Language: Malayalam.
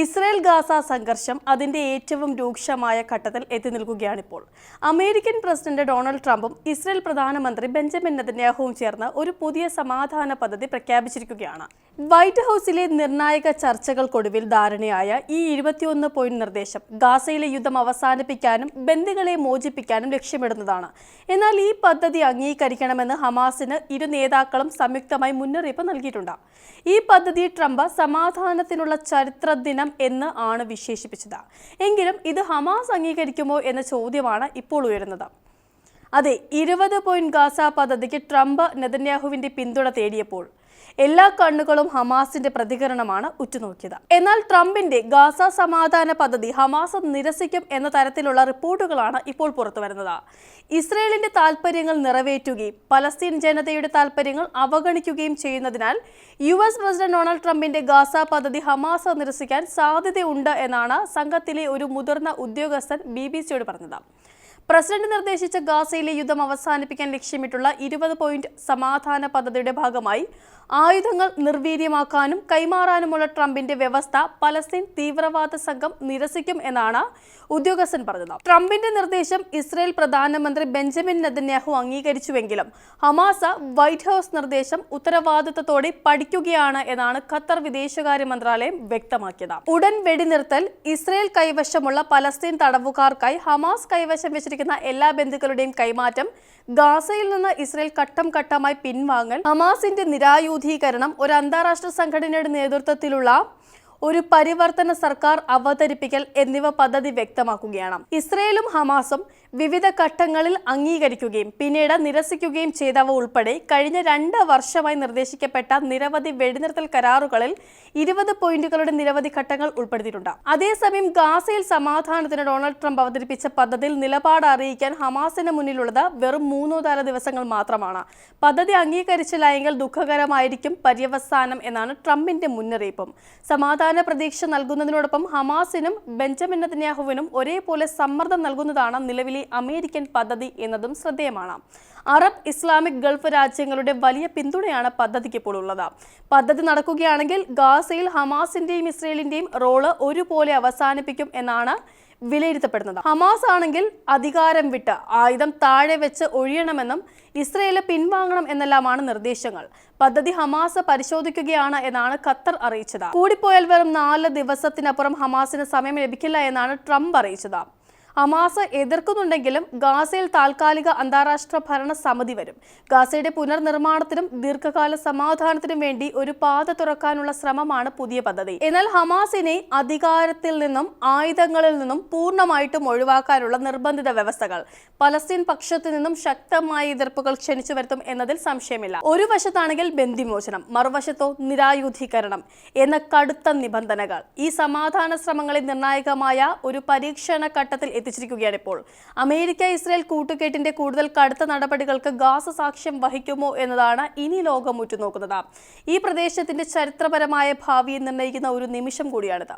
ഇസ്രയേൽ ഗാസ സംഘർഷം അതിന്റെ ഏറ്റവും രൂക്ഷമായ ഘട്ടത്തിൽ എത്തി നിൽക്കുകയാണിപ്പോൾ. അമേരിക്കൻ പ്രസിഡന്റ് ഡൊണാൾഡ് ട്രംപും ഇസ്രയേൽ പ്രധാനമന്ത്രി ബെഞ്ചമിൻ നെതന്യാഹുവും ചേർന്ന് ഒരു പുതിയ സമാധാന പദ്ധതി പ്രഖ്യാപിച്ചിരിക്കുകയാണ്. വൈറ്റ് ഹൗസിലെ നിർണായക ചർച്ചകൾക്കൊടുവിൽ ധാരണയായ ഈ ഇരുപത്തിയൊന്ന് പോയിന്റ് നിർദ്ദേശം ഗാസയിലെ യുദ്ധം അവസാനിപ്പിക്കാനും ബന്ദികളെ മോചിപ്പിക്കാനും ലക്ഷ്യമിടുന്നതാണ്. എന്നാൽ ഈ പദ്ധതി അംഗീകരിക്കണമെന്ന് ഹമാസിന് ഇരു നേതാക്കളും സംയുക്തമായി മുന്നറിയിപ്പ് നൽകിയിട്ടുണ്ട്. ഈ പദ്ധതി ട്രംപ് സമാധാനത്തിനുള്ള ചരിത്ര ദിനം എന്ന് ആണ് വിശേഷിപ്പിച്ചത്. എങ്കിലും ഇത് ഹമാസ് അംഗീകരിക്കുമോ എന്ന ചോദ്യമാണ് ഇപ്പോൾ ഉയരുന്നത്. അതെ ഇരുപത് പോയിന്റ് ഗാസ പദ്ധതിക്ക് ട്രംപ് നെതന്യാഹുവിന്റെ പിന്തുണ തേടിയപ്പോൾ എല്ലാ കണ്ണുകളും ഹമാസിന്റെ പ്രതികരണമാണ് ഉറ്റുനോക്കിയത്. എന്നാൽ ട്രംപിന്റെ ഗാസ സമാധാന പദ്ധതി ഹമാസ് നിരസിക്കും എന്ന തരത്തിലുള്ള റിപ്പോർട്ടുകളാണ് ഇപ്പോൾ പുറത്തുവരുന്നത്. ഇസ്രയേലിന്റെ താൽപ്പര്യങ്ങൾ നിറവേറ്റുകയും പലസ്തീൻ ജനതയുടെ താൽപ്പര്യങ്ങൾ അവഗണിക്കുകയും ചെയ്യുന്നതിനാൽ യു എസ് പ്രസിഡന്റ് ഡൊണാൾഡ് ട്രംപിന്റെ ഗാസ പദ്ധതി ഹമാസ് നിരസിക്കാൻ സാധ്യതയുണ്ട് എന്നാണ് സംഘത്തിലെ ഒരു മുതിർന്ന ഉദ്യോഗസ്ഥൻ ബി ബി സിയോട് പറഞ്ഞത്. പ്രസിഡന്റ് നിർദ്ദേശിച്ച ഗാസയിലെ യുദ്ധം അവസാനിപ്പിക്കാൻ ലക്ഷ്യമിട്ടുള്ള ഇരുപത് പോയിന്റ് സമാധാന പദ്ധതിയുടെ ഭാഗമായി ആയുധങ്ങൾ നിർവീര്യമാക്കാനും കൈമാറാനുമുള്ള ട്രംപിന്റെ വ്യവസ്ഥ പലസ്തീൻ തീവ്രവാദ സംഘം നിരസിക്കും എന്നാണ് ഉദ്യോഗസ്ഥൻ പറഞ്ഞത്. ട്രംപിന്റെ നിർദ്ദേശം ഇസ്രയേൽ പ്രധാനമന്ത്രി ബെഞ്ചമിൻ നെതന്യാഹു അംഗീകരിച്ചുവെങ്കിലും ഹമാസ വൈറ്റ് ഹൌസ് നിർദ്ദേശം ഉത്തരവാദിത്തത്തോടെ പഠിക്കുകയാണ് എന്നാണ് ഖത്തർ വിദേശകാര്യ മന്ത്രാലയം വ്യക്തമാക്കിയത്. ഉടൻ വെടിനിർത്തൽ ഇസ്രയേൽ കൈവശമുള്ള പലസ്തീൻ തടവുകാർക്കായി ഹമാസ് കൈവശം വെച്ചിരിക്കുന്ന എല്ലാ ബന്ധുക്കളുടെയും കൈമാറ്റം ഗാസയിൽ നിന്ന് ഇസ്രയേൽ ഘട്ടം ഘട്ടമായി പിൻവാങ്ങൽ ഹമാസിന്റെ നിരായുധീകരണം ഒരു അന്താരാഷ്ട്ര സംഘടനയുടെ നേതൃത്വത്തിലുള്ള ഒരു പരിവർത്തന സർക്കാർ അവതരിപ്പിക്കൽ എന്നിവ പദ്ധതി വ്യക്തമാക്കുകയാണ്. ഇസ്രയേലും ഹമാസും വിവിധ ഘട്ടങ്ങളിൽ അംഗീകരിക്കുകയും പിന്നീട് നിരസിക്കുകയും ചെയ്തവ ഉൾപ്പെടെ കഴിഞ്ഞ രണ്ട് വർഷമായി നിർദ്ദേശിക്കപ്പെട്ട നിരവധി വെടിനിർത്തൽ കരാറുകളിൽ ഇരുപത് പോയിന്റുകളുടെ നിരവധി ഘട്ടങ്ങൾ ഉൾപ്പെടുത്തിയിട്ടുണ്ട്. അതേസമയം ഗാസയിൽ സമാധാനത്തിന് ഡൊണാൾഡ് ട്രംപ് അവതരിപ്പിച്ച പദ്ധതിയിൽ നിലപാട് അറിയിക്കാൻ ഹമാസിന് മുന്നിലുള്ളത് വെറും മൂന്നോ നാല് ദിവസങ്ങൾ മാത്രമാണ്. പദ്ധതി അംഗീകരിച്ചില്ല എങ്കിൽ ദുഃഖകരമായിരിക്കും പര്യവസാനം എന്നാണ് ട്രംപിന്റെ മുന്നറിയിപ്പും. സമാധാന പ്രതീക്ഷ നൽകുന്നതിനോടൊപ്പം ഹമാസിനും ബെഞ്ചമിൻ നെതന്യാഹുവിനും ഒരേപോലെ സമ്മർദ്ദം നൽകുന്നതാണ് നിലവിലെ അമേരിക്കൻ പദ്ധതി എന്നതും ശ്രദ്ധേയമാണ്. അറബ് ഇസ്ലാമിക് ഗൾഫ് രാജ്യങ്ങളുടെ വലിയ പിന്തുണയാണ് പദ്ധതിക്ക് ഇപ്പോൾ ഉള്ളത്. പദ്ധതി നടക്കുകയാണെങ്കിൽ ഗാസയിൽ ഹമാസിന്റെയും ഇസ്രയേലിന്റെയും റോൾ ഒരുപോലെ അവസാനിപ്പിക്കും എന്നാണ് വിലയിരുത്തപ്പെടുന്നത്. ഹമാസ് ആണെങ്കിൽ അധികാരം വിട്ട് ആയുധം താഴെ വെച്ച് ഒഴിയണമെന്നും ഇസ്രയേൽ പിൻവാങ്ങണം എന്നെല്ലാമാണ് നിർദ്ദേശങ്ങൾ. പദ്ധതി ഹമാസ് പരിശോധിക്കുകയാണ് എന്നാണ് ഖത്തർ അറിയിച്ചത്. കൂടിപ്പോയാൽ വെറും നാല് ദിവസത്തിനപ്പുറം ഹമാസിന് സമയം ലഭിക്കില്ല എന്നാണ് ട്രംപ് അറിയിച്ചത്. ഹമാസ് എതിർക്കുന്നുണ്ടെങ്കിലും ഗാസയിൽ താൽക്കാലിക അന്താരാഷ്ട്ര ഭരണ സമിതി വരും. ഗാസയുടെ പുനർനിർമ്മാണത്തിനും ദീർഘകാല സമാധാനത്തിനും വേണ്ടി ഒരു പാത തുറക്കാനുള്ള ശ്രമമാണ് പുതിയ പദ്ധതി. എന്നാൽ ഹമാസിനെ അധികാരത്തിൽ നിന്നും ആയുധങ്ങളിൽ നിന്നും പൂർണമായിട്ടും ഒഴിവാക്കാനുള്ള നിർബന്ധിത വ്യവസ്ഥകൾ പലസ്തീൻ പക്ഷത്തു നിന്നും ശക്തമായ എതിർപ്പുകൾ ക്ഷണിച്ചു വരുത്തും എന്നതിൽ സംശയമില്ല. ഒരു വശത്താണെങ്കിൽ ബന്ധിമോചനം മറുവശത്തോ നിരായുധീകരണം എന്ന കടുത്ത നിബന്ധനകൾ. ഈ സമാധാന ശ്രമങ്ങളിൽ നിർണായകമായ ഒരു പരീക്ഷണ ഘട്ടത്തിൽ എത്തിച്ചിരിക്കുകയാണ് ഇപ്പോൾ. അമേരിക്ക ഇസ്രയേൽ കൂട്ടുകെട്ടിന്റെ കൂടുതൽ കടുത്ത നടപടികൾക്ക് ഗാസ സാക്ഷ്യം വഹിക്കുമോ എന്നതാണ് ഇനി ലോകം ഉറ്റുനോക്കുന്നത്. ഈ പ്രദേശത്തിന്റെ ചരിത്രപരമായ ഭാവിയെ നിർണയിക്കുന്ന ഒരു നിമിഷം കൂടിയാണിത്.